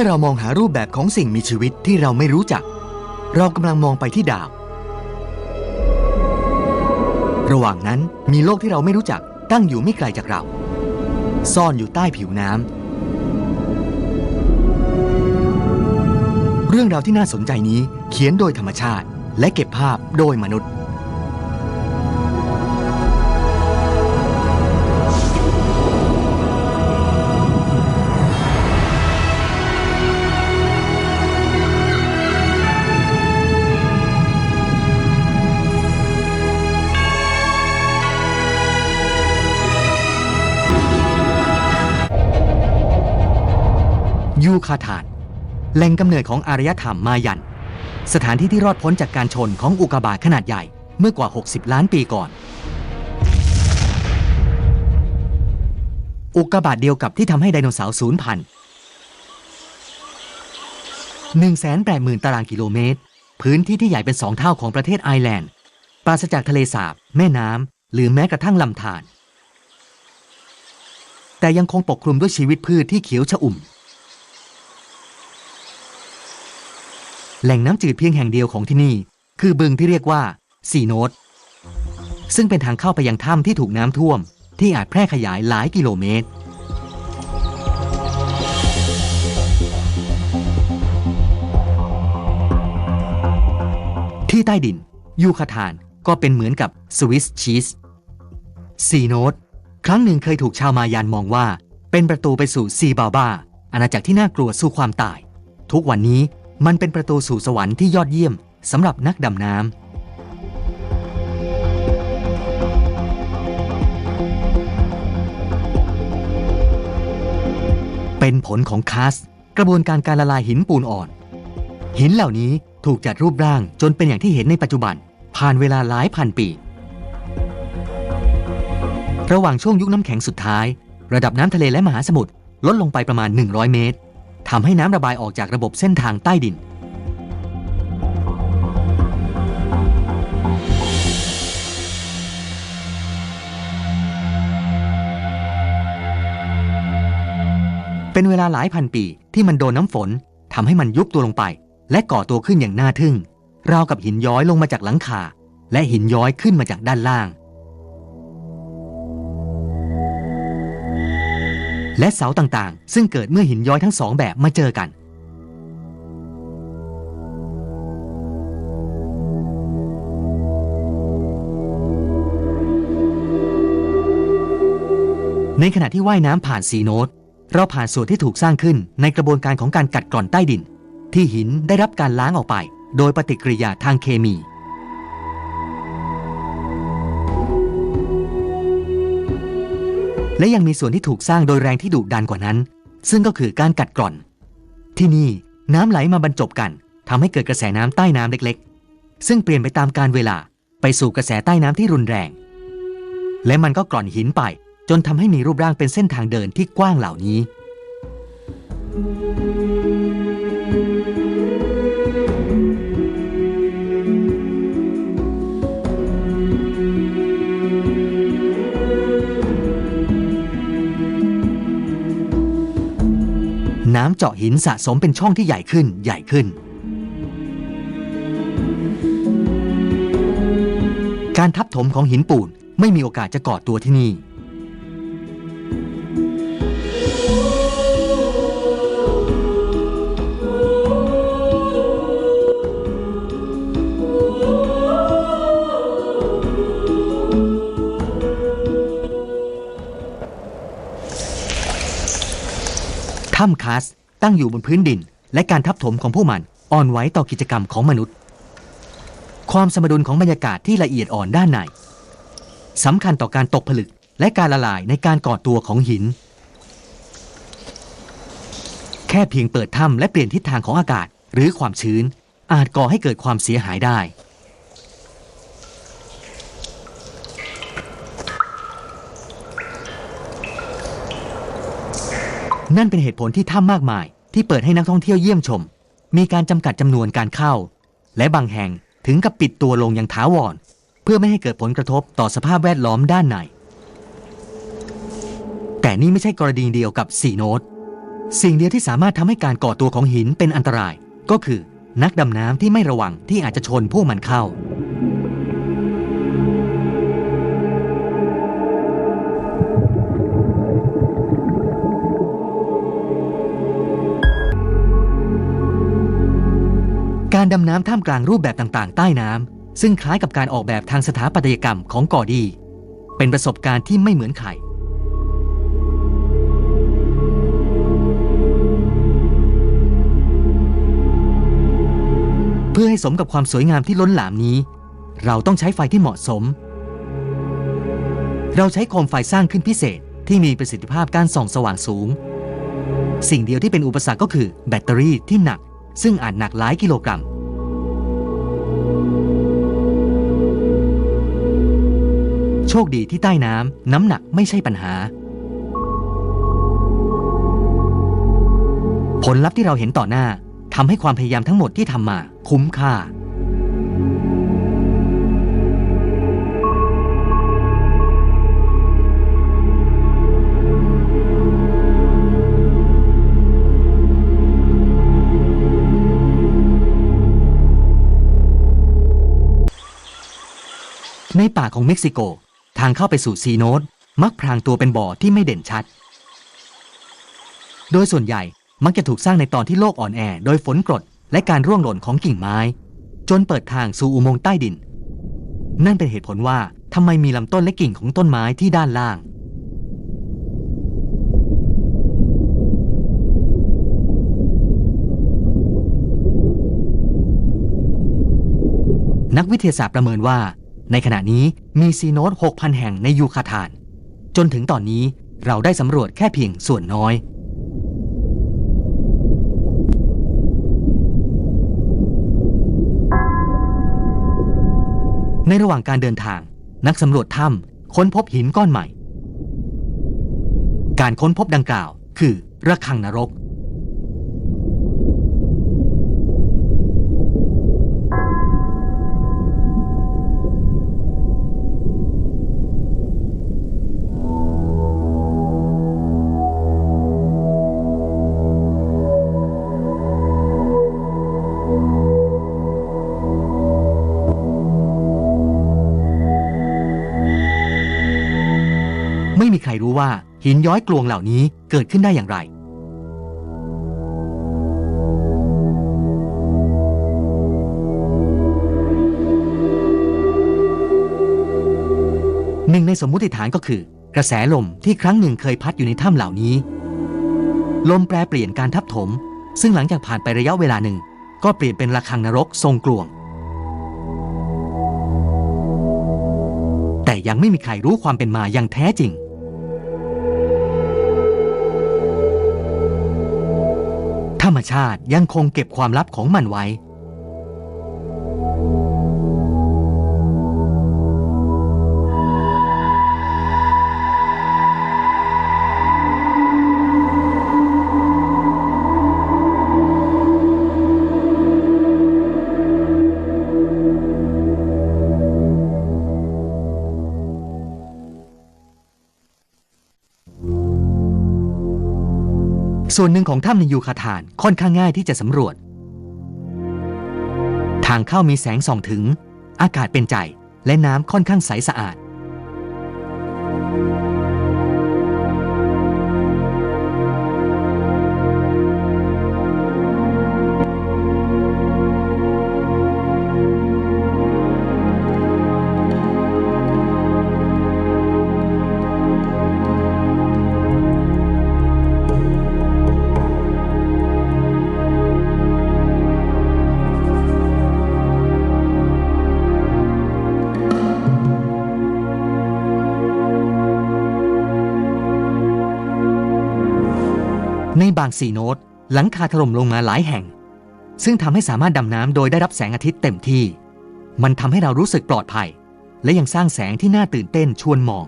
มื่อเรามองหารูปแบบของสิ่งมีชีวิตที่เราไม่รู้จัก เรากำลังมองไปที่ดาว ระหว่างนั้นมีโลกที่เราไม่รู้จักตั้งอยู่ไม่ไกลจากเรา ซ่อนอยู่ใต้ผิวน้ำเรื่องราวที่น่าสนใจนี้เขียนโดยธรรมชาติ และเก็บภาพโดยมนุษย์ คาทาน แหล่งกำเนิดของอารยธรรมมายัน สถานที่ที่รอดพ้นจากการชนของอุกกาบาตขนาดใหญ่เมื่อกว่า 60 ล้านปีก่อน อุกกาบาตเดียวกับที่ทำให้ไดโนเสาร์สูญพันธุ์180,000 ตารางกิโลเมตร พื้นที่ที่ใหญ่เป็นสองเท่าของประเทศไอร์แลนด์ ปราศจากทะเลสาบ แม่น้ำ หรือแม้กระทั่งลำธารแต่ยังคงปกคลุมด้วยชีวิตพืชที่เขียวชอุ่ม แหล่งน้ำจืดเพียงแห่งเดียวของที่นี่ คือบึงที่เรียกว่าสีโนตซึ่งเป็นทางเข้าไปยังถ้ำที่ถูกน้ำท่วม ที่อาจแพร่ขยายหลายกิโลเมตร ที่ใต้ดิน ยูคาทานก็เป็นเหมือนกับสวิสชีสซีโนตครั้งหนึ่งเคยถูกชาวมายันมองว่า เป็นประตูไปสู่ซีบาบาอาณาจักรที่น่ากลัวสู่ความตาย ทุกวันนี้ มันเป็นประตูสู่สวรรค์ที่ยอดเยี่ยมสำหรับนักดำน้ำเป็นผลของคาสกระบวนการการละลายหินปูนอ่อน หินเหล่านี้ถูกจัดรูปร่างจนเป็นอย่างที่เห็นในปัจจุบัน ผ่านเวลาหลายพันปี ระหว่างช่วงยุคน้ำแข็งสุดท้าย ระดับน้ำทะเลและมหาสมุทรลดลงไปประมาณ 100 เมตร ทำให้น้ำระบายออกจากระบบเส้นทางใต้ดิน เป็นเวลาหลายพันปีที่มันโดนน้ำฝนทำให้มันยุบตัวลงไป และก่อตัวขึ้นอย่างน่าทึ่ง ราวกับหินย้อยลงมาจากหลังคา และหินย้อยขึ้นมาจากด้านล่าง และเสาต่างๆ ซึ่งเกิดเมื่อหินย้อยทั้งสองแบบมาเจอกัน ในขณะที่ว่ายน้ำผ่านสีโนตเราผ่านส่วนที่ถูกสร้างขึ้นในกระบวนการของการกัดกร่อนใต้ดิน ที่หินได้รับการล้างออกไป โดยปฏิกิริยาทางเคมี และยังมีส่วนที่ถูกสร้างโดยแรงที่ดุดันกว่านั้น ซึ่งก็คือการกัดกร่อน ที่นี่น้ำไหลมาบรรจบกันทำให้เกิดกระแสน้ำใต้น้ำเล็กๆ ซึ่งเปลี่ยนไปตามการเวลาไปสู่กระแสใต้น้ำที่รุนแรง และมันก็กร่อนหินไป จนทำให้มีรูปร่างเป็นเส้นทางเดินที่กว้างเหล่านี้ำเจาะหินสะสมเป็นช่องที่ใหญ่ขึ้นใหญ่ขึ้น การทับถมของหินปูนไม่มีโอกาสจะก่อตัวที่นี่ ถ้ำคาส ตั้งอยู่บนพื้นดิน และการทับถมของผู้มันอ่อนไหวต่อกิจกรรมของมนุษย์ ความสมดุลของบรรยากาศที่ละเอียดอ่อนด้านในสำคัญต่อการตกผลึกและการละลายในการก่อตัวของหิน แค่เพียงเปิดถ้ำและเปลี่ยนทิศทางของอากาศ หรือความชื้น อาจก่อให้เกิดความเสียหายได้ นั่นเป็นเหตุผลที่ถ้ำมากมาย ที่เปิดให้นักท่องเที่ยวเยี่ยมชม มีการจำกัดจำนวนการเข้า และบางแห่งถึงกับปิดตัวลงอย่างท้าวรเพื่อไม่ให้เกิดผลกระทบต่อสภาพแวดล้อมด้านใน แต่นี่ไม่ใช่กรณีเดียวกับสีโนตสิ่งเดียวที่สามารถทำให้การก่อตัวของหินเป็นอันตราย ก็คือ นักดำน้ำที่ไม่ระวังที่อาจจะชนพวกมันเข้า การดำน้ำท่ามกลางรูปแบบต่างๆ ใต้น้ำซึ่งคล้ายกับการออกแบบทางสถาปัตยกรรมของกอดี เป็นประสบการณ์ที่ไม่เหมือนใครเพื่อให้สมกับความสวยงามที่ล้นหลามนี้ เราต้องใช้ไฟที่เหมาะสม เราใช้โคมไฟสร้างขึ้นพิเศษที่มีประสิทธิภาพการส่องสว่างสูง สิ่งเดียวที่เป็นอุปสรรคก็คือแบตเตอรี่ที่หนัก ซึ่งอาจหนักหลายกิโลกรัม โชคดีที่ใต้น้ำน้ำหนักไม่ใช่ปัญหา ผลลัพธ์ที่เราเห็นต่อหน้าทำให้ความพยายามทั้งหมดที่ทำมาคุ้มค่าในป่าของเม็กซิโก ทางเข้าไปสู่ซีโนดมักพรางตัวเป็นบ่อที่ไม่เด่นชัด โดยส่วนใหญ่มักจะถูกสร้างในตอนที่โลกอ่อนแอ โดยฝนกรดและการร่วงหล่นของกิ่งไม้ จนเปิดทางสู่อุโมงค์ใต้ดิน นั่นเป็นเหตุผลว่าทำไมมีลำต้นและกิ่งของต้นไม้ที่ด้านล่าง นักวิทยาศาสตร์ประเมินว่า ในขณะนี้มีซีโนด6,000 แห่งในยูคาทาน จนถึงตอนนี้เราได้สำรวจแค่เพียงส่วนน้อย ในระหว่างการเดินทาง นักสำรวจถ้ำค้นพบหินก้อนใหม่ การค้นพบดังกล่าว คือระฆังนรก หินย้อยกลวงเหล่านี้เกิดขึ้นได้อย่างไร หนึ่งในสมมุติฐานก็คือ กระแสลมที่ครั้งหนึ่งเคยพัดอยู่ในถ้ำเหล่านี้ ลมแปรเปลี่ยนการทับถม ซึ่งหลังจากผ่านไประยะเวลาหนึ่ง ก็เปลี่ยนเป็นระฆังนรกทรงกลวง แต่ยังไม่มีใครรู้ความเป็นมาอย่างแท้จริง ธรรมชาติยังคงเก็บความลับของมันไว้ ส่วนหนึ่งของถ้ำในยูคาทานค่อนข้างง่ายที่จะสำรวจ ทางเข้ามีแสงส่องถึง อากาศเป็นใจ และน้ำค่อนข้างใสสะอาด บางสี่โนตหลังคาถล่มลงมาหลายแห่ง ซึ่งทำให้สามารถดำน้ำโดยได้รับแสงอาทิตย์เต็มที่ มันทำให้เรารู้สึกปลอดภัย และยังสร้างแสงที่น่าตื่นเต้นชวนมอง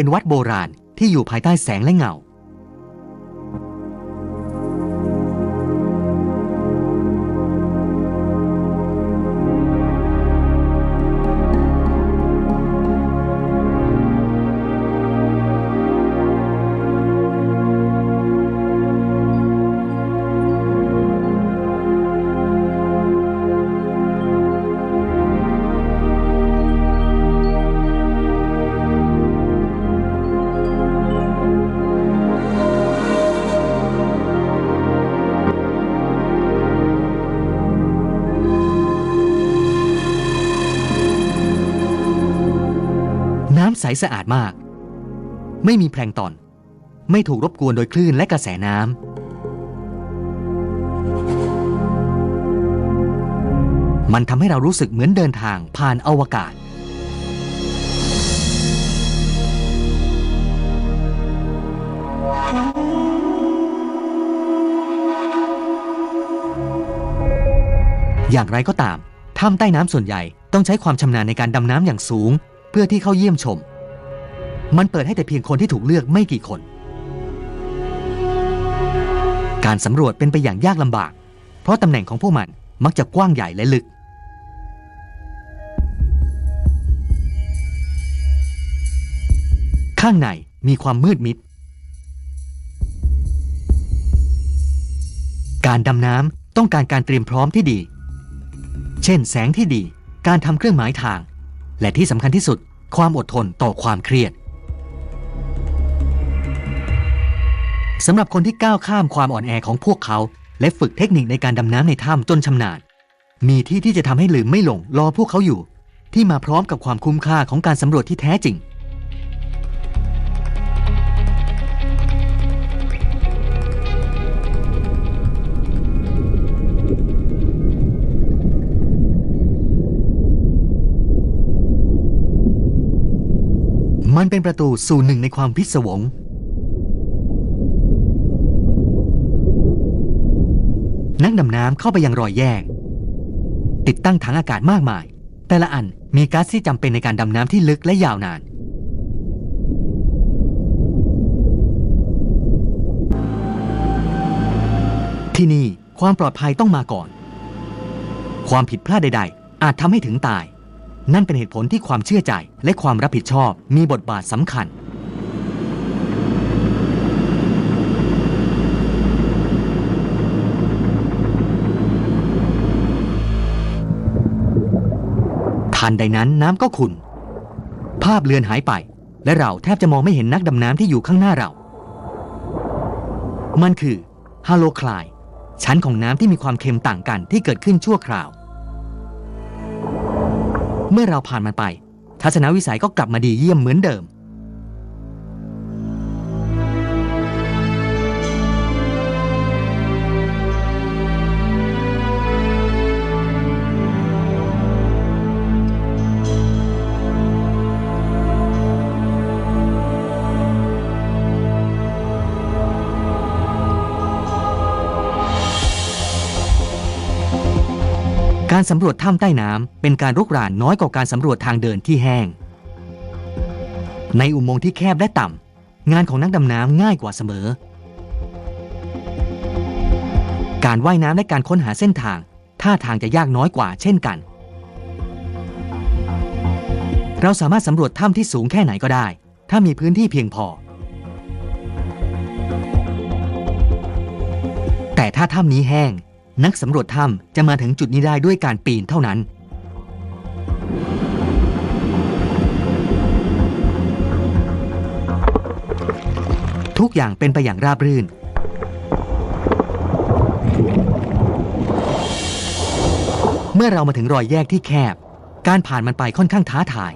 เป็นวัดโบราณที่อยู่ภายใต้แสงและเงา สสะอาดมาก ไม่มีแพลงตอน ไม่ถูกรบกวนโดยคลื่นและกระแสน้ำมันทำให้เรารู้สึกเหมือนเดินทางผ่านอวกาศอย่างไรก็ตาม ถ้ำใต้น้ำส่วนใหญ่ต้องใช้ความชำนาญในการดำน้ำอย่างสูง เพื่อที่เข้าเยี่ยมชม มันเปิดให้แต่เพียงคนที่ถูกเลือกไม่กี่คน การสำรวจเป็นไปอย่างยากลำบาก เพราะตำแหน่งของพวกมันมักจะกว้างใหญ่และลึก ข้างในมีความมืดมิด การดำน้ำต้องการการเตรียมพร้อมที่ดี เช่นแสงที่ดี การทำเครื่องหมายทาง และที่สำคัญที่สุด ความอดทนต่อความเครียด สำหรับคนที่ก้าวข้ามความอ่อนแอของพวกเขา และฝึกเทคนิคในการดำน้ำในถ้ำจนชำนาญ มีที่ที่จะทำให้ลืมไม่หลงรอพวกเขาอยู่ ที่มาพร้อมกับความคุ้มค่าของการสำรวจที่แท้จริง มันเป็นประตูสู่หนึ่งในความพิศวง นักดำน้ำเข้าไปยังรอยแยก ติดตั้งถังอากาศมากมาย แต่ละอันมีก๊าซที่จำเป็นในการดำน้ำที่ลึกและยาวนาน ที่นี่ความปลอดภัยต้องมาก่อน ความผิดพลาดใด ๆ อาจทำให้ถึงตาย นั่นเป็นเหตุผลที่ความเชื่อใจและความรับผิดชอบมีบทบาทสำคัญ ทันใดนั้นน้ำก็ขุ่น ภาพเลือนหายไป และเราแทบจะมองไม่เห็นนักดำน้ำที่อยู่ข้างหน้าเรา มันคือฮาโลคลาย ชั้นของน้ำที่มีความเค็มต่างกันที่เกิดขึ้นชั่วคราว เมื่อเราผ่านมันไป ทัศนวิสัยก็กลับมาดีเยี่ยมเหมือนเดิม สำรวจถ้ำใต้น้ำเป็นการรุกรานน้อยกว่าการสำรวจทางเดินที่แห้ง ในอุโมงค์ที่แคบและต่ำงานของนักดำน้ำง่ายกว่าเสมอ การว่ายน้ำและการค้นหาเส้นทาง ท่าทางจะยากน้อยกว่าเช่นกัน เราสามารถสำรวจถ้ำที่สูงแค่ไหนก็ได้ ถ้ามีพื้นที่เพียงพอ แต่ถ้าถ้ำนี้แห้ง นักสำรวจถ้ำจะมาถึงจุดนี้ได้ด้วยการปีนเท่านั้น ทุกอย่างเป็นไปอย่างราบรื่น เมื่อเรามาถึงรอยแยกที่แคบ การผ่านมันไปค่อนข้างท้าทาย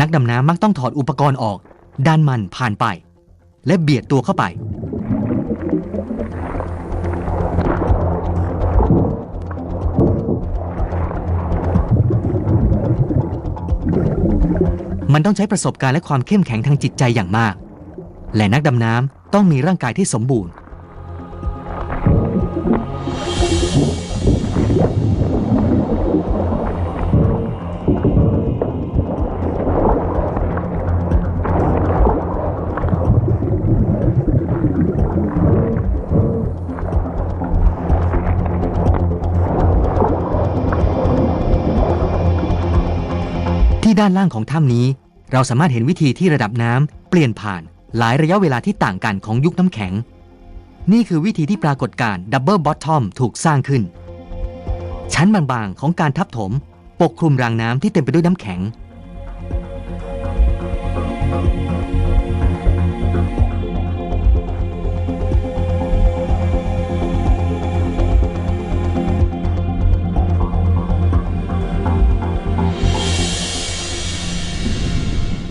นักดำน้ำมักต้องถอดอุปกรณ์ออก ดันมันผ่านไป และเบียดตัวเข้าไป มันต้องใช้ประสบการณ์และความเข้มแข็งทางจิตใจอย่างมาก และนักดำน้ำต้องมีร่างกายที่สมบูรณ์ ด้านล่างของถ้ำนี้ เราสามารถเห็นวิธีที่ระดับน้ำเปลี่ยนผ่านหลายระยะเวลาที่ต่างกันของยุคน้ำแข็ง นี่คือวิธีที่ปรากฏการดับเบิลบอททอมถูกสร้างขึ้น ชั้นบางๆของการทับถม ปกคลุมรางน้ำที่เต็มไปด้วยน้ำแข็ง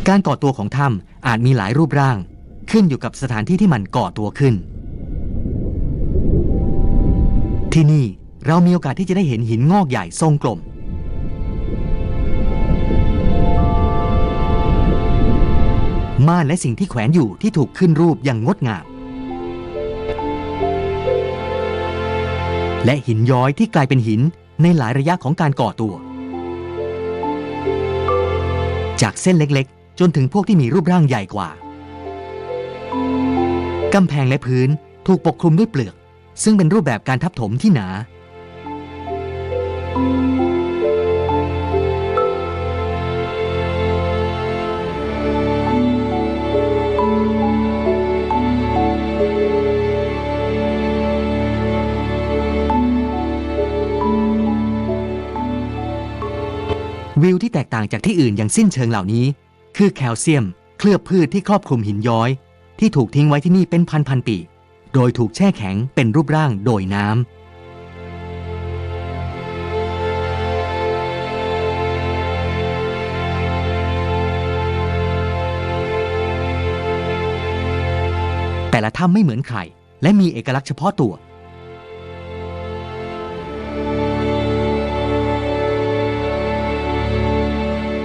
การก่อตัวของถ้ำอาจมีหลายรูปร่าง ขึ้นอยู่กับสถานที่ที่มันก่อตัวขึ้น ที่นี่เรามีโอกาสที่จะได้เห็นหินงอกใหญ่ทรงกลม ม่านและสิ่งที่แขวนอยู่ที่ถูกขึ้นรูปอย่างงดงาม และหินย้อยที่กลายเป็นหินในหลายระยะของการก่อตัว จากเส้นเล็ก จนถึงพวกที่มีรูปร่างใหญ่กว่า กำแพงและพื้นถูกปกคลุมด้วยเปลือก ซึ่งเป็นรูปแบบการทับถมที่หนา วิวที่แตกต่างจากที่อื่นอย่างสิ้นเชิงเหล่านี้ คือแคลเซียม เคลือบพืชที่ครอบคลุมหินย้อย ที่ถูกทิ้งไว้ที่นี่เป็นพันพันปี โดยถูกแช่แข็งเป็นรูปร่างโดยน้ำแต่ละถ้ำไม่เหมือนใคร และมีเอกลักษณ์เฉพาะตัว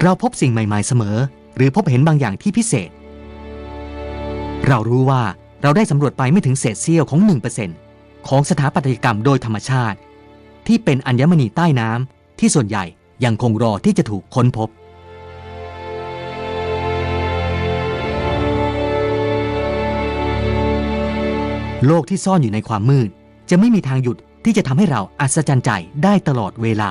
เราพบสิ่งใหม่ ๆ เสมอ หรือพบเห็นบางอย่างที่พิเศษ เรารู้ว่าเราได้สำรวจไปไม่ถึงเศษเสี้ยวของ 1%ของสถาปัตยกรรมโดยธรรมชาติ ที่เป็นอัญมณีใต้น้ำที่ส่วนใหญ่ยังคงรอที่จะถูกค้นพบ โลกที่ซ่อนอยู่ในความมืด จะไม่มีทางหยุดที่จะทำให้เราอัศจรรย์ใจได้ตลอดเวลา